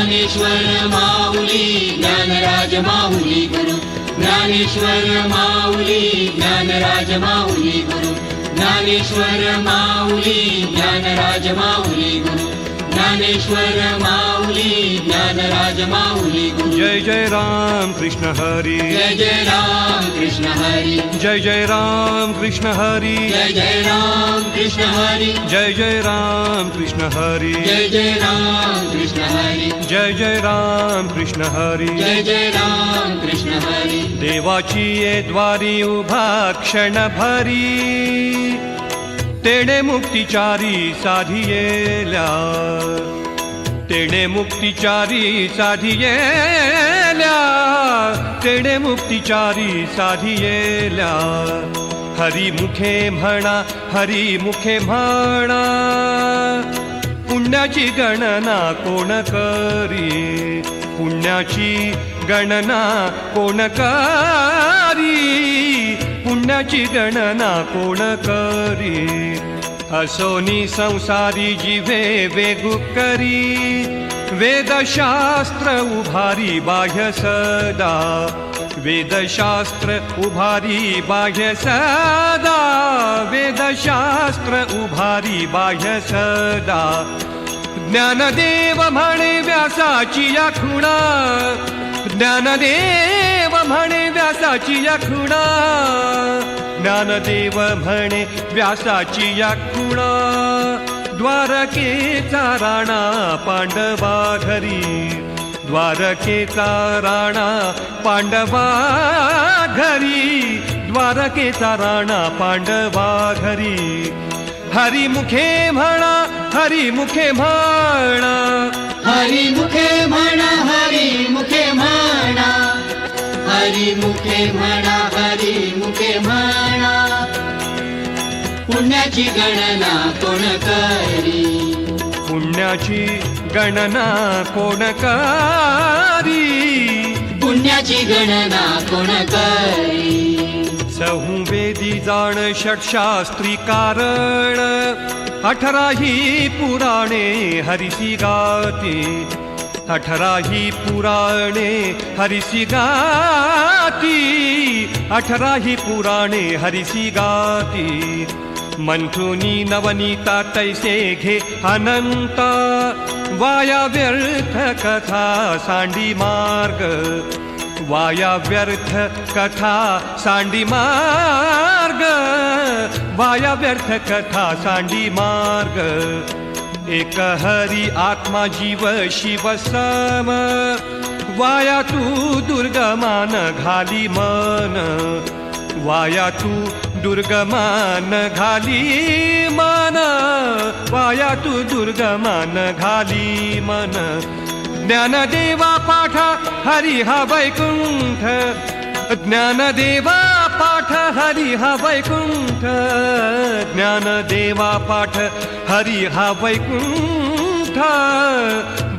ज्ञानेश्वर माऊली ज्ञानराज माऊली गुरु. ज्ञानेश्वर माऊली ज्ञानराज माऊली गुरु. ज्ञानेश्वर माऊली ज्ञानराज माऊली गुरु. ज्ञानेश्वर माऊली ज्ञानराज माऊली गुरु। जय जय राम कृष्ण हरी। जय जय राम कृष्ण हरी। जय जय राम कृष्ण हरी। जय जय राम कृष्ण हरी। जय जय राम कृष्ण हरी। जय जय राम कृष्ण हरी। जय जय राम कृष्ण हरी। जय जय राम कृष्ण हरी। देवाची ये द्वारी उभा तेणे मुक्तिचारी साधियेल्या. तेणे मुक्तिचारी साधियेल्या. तेणे मुक्तिचारी साधियेल्या. हरी मुखे म्हणा हरी मुखे म्हणा. पुण्याची गणना कोण करी? पुण्याची गणना कोण करी? पुण्याची गणना कोण करी? असोनी संसारी जिवे वेगु करी. वेदशास्त्र उभारी बाह्य सदा. वेदशास्त्र उभारी बाह्य सदा. वेदशास्त्र उभारी बाह्य सदा. ज्ञानदेव म्हणे व्यासाची या खुणा ज्ञानदेव म्हणे व्यासाची या खुणा ज्ञानदेव म्हणे व्यासाची या खुणा द्वारकेचा राणा पांडवा घरी. द्वारकेचा राणा पांडवा घरी. द्वारकेचा राणा पांडवा घरी. हरिमुखे म्हणा हरिमुखे म्हणा. हरी मुखे म्हणा हरी मुखे म्हणा. हरी मुखे म्हणा हरी मुखे म्हणा. पुण्याची गणना कोण करी? पुण्याची गणना कोण करी? पुण्याची गणना कोण करी? चहुवेदी जाण षटशास्त्री कारण अठराही पुराणे हरिसी गाती. अठराही पुराणे हरिसी गाती अठराही पुराणे हरिसी गाती। मंथुनी नवनीता तैसे घे अनंत वाया व्यर्थ कथा सांडी मार्ग। वाया व्यर्थ कथा सांडी मार्ग वाया व्यर्थ कथा सांडी मार्ग एक हरी आत्मा जीव शिव सम. वाया तू दुर्गमान घाली मन. वाया तू दुर्गमान घाली मन. वाया तू दुर्गमान घाली मन. ज्ञानदेवा पाठ हरी हा वैकुंठ. ज्ञानदेवा पाठ हरी हा वैकुंठ ज्ञानदेवा पाठ हरी हा वैकुंठ.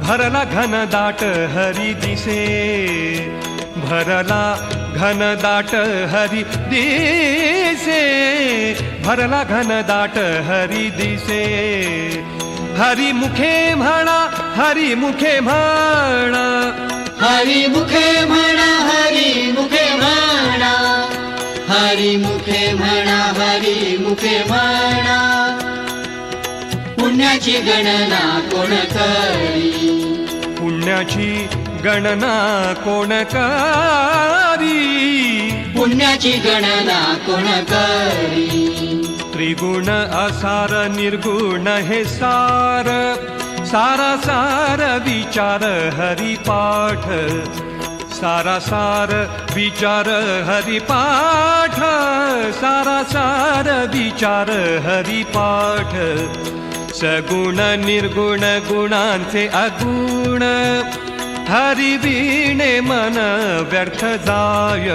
भरला घन दाट हरी दिसे भरला घन दाट हरी दिसे भरला घन दाट हरी दिसे हरी मुखे म्हणा हरी मुखे म्हणा. हरी मुखे म्हणा हरी मुखे म्हणा. हरी मुखे म्हणा हरी मुखे म्हणा. पुण्याची गणना कोण करी? पुण्याची गणना कोण करी? पुण्याची गणना कोण करी? त्रिगुण असार निर्गुण हे सार. सारा सार विचार हरिपाठ. सारा सार विचार हरिपाठ सारा सार विचार हरिपाठ. सगुण निर्गुण गुणांचे अगुण हरिविणे मन व्यर्थ जाय.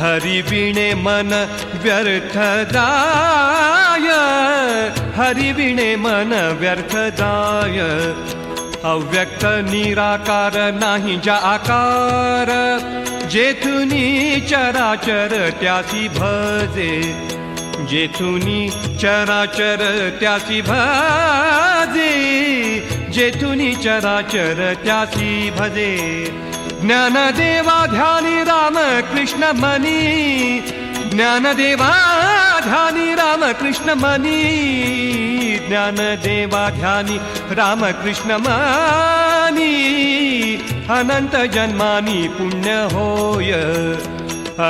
हरिविणे मन व्यर्थ जाय हरिविणे मन व्यर्थ जाय. अव्यक्त निराकार नाही ज्या आकार जेथुनी चराचर त्यासी भजे. जेथुनी चराचर त्यासी भजे जेथुनी चराचर त्यासी भजे. ज्ञानदेवा ध्यानी राम कृष्ण मनी. ज्ञानदेवा ध्यानी रामकृष्ण मनी ज्ञानदेवा ध्यानी रामकृष्ण मनी अनंत जन्मानी पुण्य होय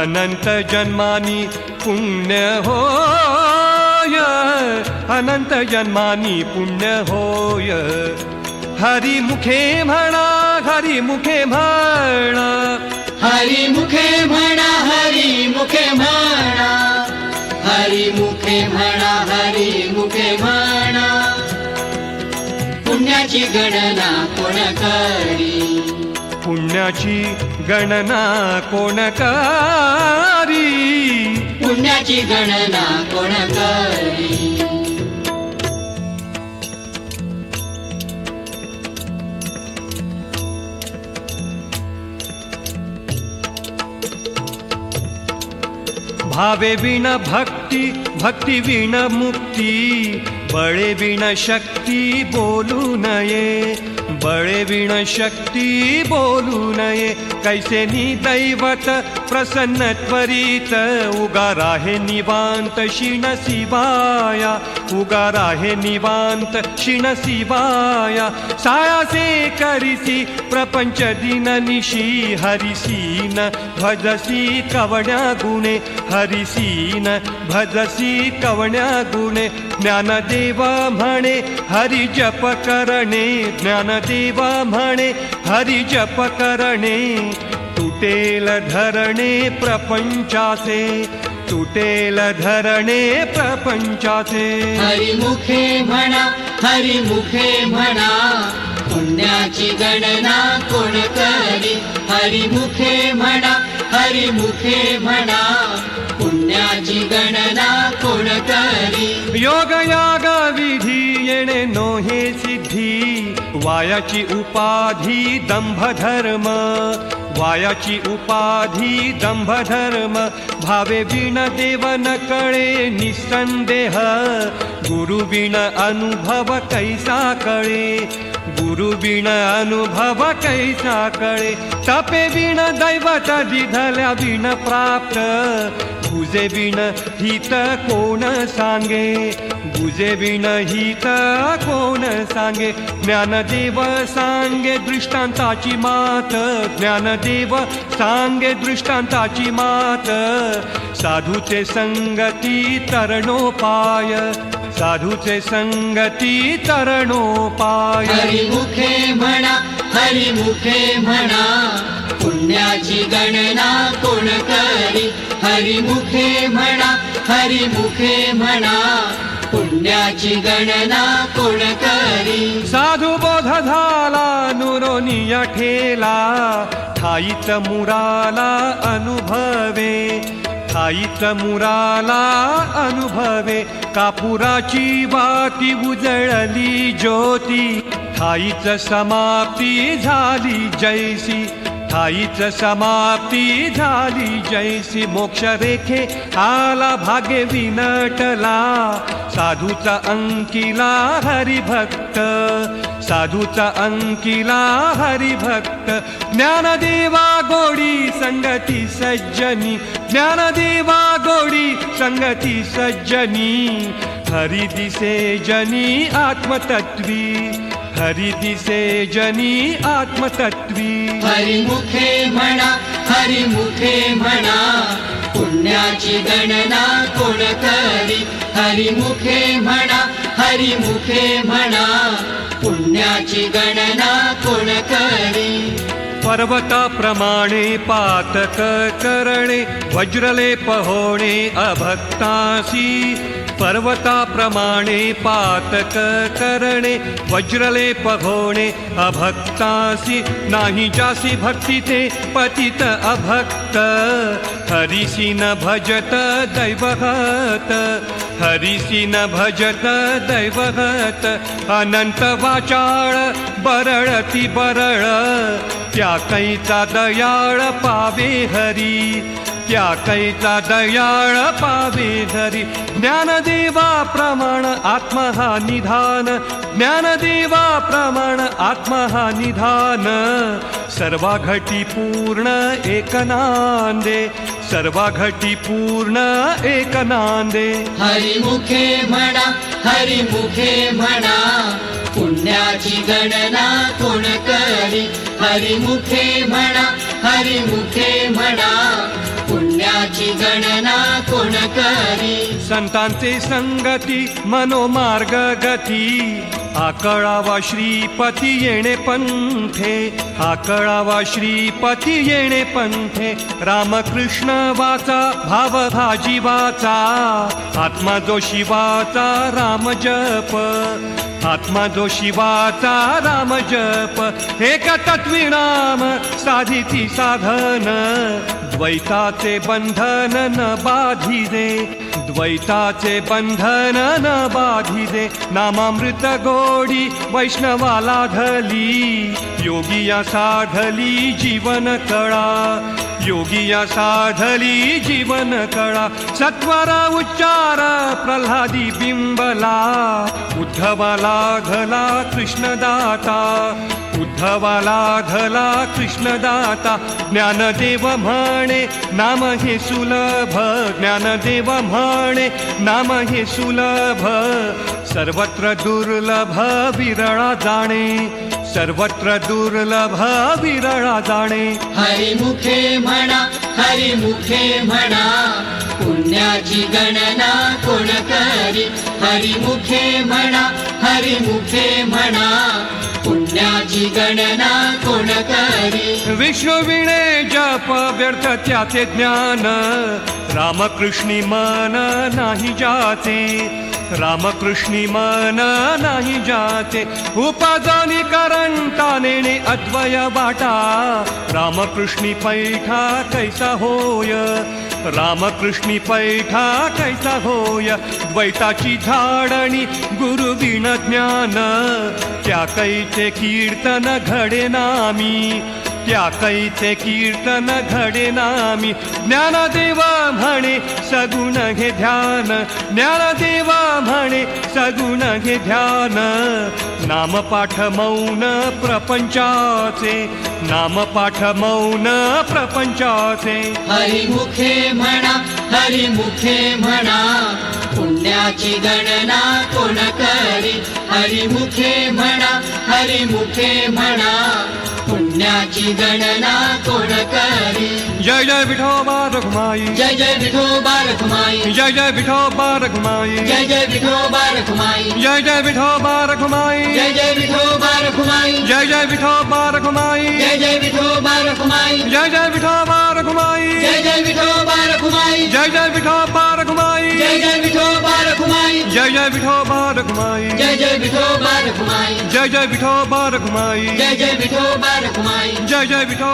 अनंत जन्मानी पुण्य होय अनंत जन्मानी पुण्य होय। हरिमुखे म्हणा हरिमुखे म्हणा हरी मुखे म्हणा हरी मुखे म्हणा हरी मुखे म्हणा हरी मुखे म्हणा. पुण्याची गणना कोण करी? पुण्याची गणना कोण करी? पुण्याची गणना कोण करी? भावे विण भक्ती भक्ती विण मुक्ती बळे विण शक्ती कैसे नि दैवत प्रसन्न त्वरित उगार आहे निवांत शिण शिवाया उगार आहे निवांत शिण शिवाया। सायासे करिसी प्रपंच दिन निशी हरिसीन भजसी कवण्या गुणे हरिसीन भजसी कवण्या गुणे ज्ञानदेवा म्हणे हरि जप करणे ज्ञानदेवा म्हणे हरि जप करणे. तुटेल धरणे प्रपंचासे तुटेल धरणे प्रपंचाचे हरिमुखे म्हणा हरिमुखे म्हणा पुण्याची गणना कोण करी? हरिमुखे म्हणा हरी मुखे म्हणा पुण्याची गणना कोण करी योग याग विधी येणे नोहे सिद्धी वायाची उपाधी दंभ धर्म वायाची उपाधी दंभधर्म भावे बिण देव न कळे निसंदेह गुरु अनुभव कैसा कळे गुरु अनुभव कैसा कळे तपे बिण दैवत दिधल्या बिण प्राप्त तुझे बिण हित कोण सांगे तुझे विणहित कोण सांगे? ज्ञानदेव सांगे दृष्टांताची मात. ज्ञानदेव सांगे दृष्टांताची मात. साधूचे संगती तरणोपाय. साधूचे संगती तरणोपाय. हरिमुखे म्हणा हरी मुखे म्हणा पुण्याची गणना कोण करी? हरी मुखे म्हणा हरी मुखे म्हणा पुण्याची गणना कोण करी? साधू बोध झाला नुरोनिया ठेला ठाईत मुराला अनुभवे. ठाईत मुराला अनुभवे. कापुराची वाती उजळली ज्योती. ठाईच समाप्ती झाली जैसी. ठाईच समाप्ती झाली जैसी मोक्ष रेखे आला भाग्य विनटला. साधूचा अंकिला हरिभक्त साधूचा अंकिला हरिभक्त. ज्ञानदेवा गोडी संगती सज्जनी ज्ञानदेवा गोडी संगती सज्जनी. हरि दिसे जनी आत्मतत्वी. हरी दिसे जनी आत्मतत्वी। हरी मुखे म्हणा हरी मुखे म्हणा पुण्याची गणना कोण करी? हरी मुखे म्हणा हरी मुखे म्हणा पुण्याची गणना कोण करी? पर्वताप्रमाणे पातक करणे वज्रलेप होणे अभक्तासी पर्वताप्रमाणे पातक करणे वज्रलेप होणे अभक्तासी नाही जासी भक्ती ते पतित अभक्त। हरिसी न भजत दैवहत। हरिसी न भजत दैवत अनंत वाचाळ बरळती बरळ. त्या कैचा दयाळ पावे हरी त्या कैचा दयाळ पावे हरी. ज्ञानदेवा प्रमाण आत्मा हा निधान ज्ञानदेवा प्रमाण आत्मा हा निधान. सर्वा घटी पूर्ण एकनांदे सर्वा घटी पूर्ण एक नांदे. हरिमुखे म्हणा हरिमुखे म्हणा पुण्याची गणना कोण करी? हरिमुखे म्हणा हरिमुखे म्हणा पुण्याची गणना कोण करी? संतांचे संगती मनोमार्ग गती. आकळावा श्रीपती येणे पंथे आकळावा श्रीपती येणे पंथे. रामकृष्ण वाचा भाव भाजी वाचा आत्मा जो शिवाचा राम जप. आत्मा जो शिवाचा राम जप एक तत्विनाम साधिती साधन. द्वैताचे बंधन न बाधिरे द्वैताचे बंधन न बाधिरे नामामृत गोडी वैष्णवाला धली. योगिया साधली जीवन कळा योगिया साधली जीवन कळा. सत्वरा उच्चार प्रल्हादी बिंबला उद्धवाला घला कृष्णदाता उद्धवाला घला कृष्णदाता ज्ञानदेव म्हणे नाम हे सुलभ ज्ञानदेव म्हणे नाम हे सुलभ सर्वत्र दुर्लभ विरळा जाणे सर्वत्र दुर्लभ विरळा जाणे. हरिमुखे म्हणा हरिमुखे म्हणा पुण्याची गणना कोण करी? हरिमुखे म्हणा हरिमुखे म्हणा पुण्याची गणना कोण करी? विष्णू जप व्यर्थ त्याचे ज्ञान रामकृष्णी मन नाही जाते रामकृष्णी मन नाही जाते. उपाजानी करंटा नेणे अद्वय वाटा रामकृष्णी पैठा कैसा होय? रामकृष्णी पैठा कैसा होय? द्वैताची झाडणी गुरु विण ज्ञान त्या कैचे कीर्तन घडे नामी. त्या कैचे कीर्तन घडे नामी. ज्ञानदेवा म्हणे सगुण घे ध्यान. ज्ञानदेवा म्हणे सगुण घे ध्यान. नामपाठ मौन प्रपंचाचे. नामपाठ मौन प्रपंचाचे. हरिमुखे म्हणा हरिमुखे म्हणा. पुण्याची गणना कोण करी? हरिमुखे म्हणा हरिमुखे म्हणा. पुण्याची गणना कोण करी जय जय विठोबा रघुमाई जय जय विठोबा रखुमाई जय जय विठोबा रघुमाई जय जय विठोबा रखुमाई जय जय विठोबा रघुमाई जय जय विठोबा रखुमाई जय जय विठोबा रघुमाई जय जय विठोबा रखुमाई जय जय विठोबा रघुमाई जय जय विठोबा रखुमाई जय जय विठोबा रघुमाई जय जय बिठो बार घुमाई जय जय बिठो बार घुमाई जय जय बिठो बार घुमाई जय जय बिठो बार घुमाई जय जय बिठो बार घुमाई जय जय बिठो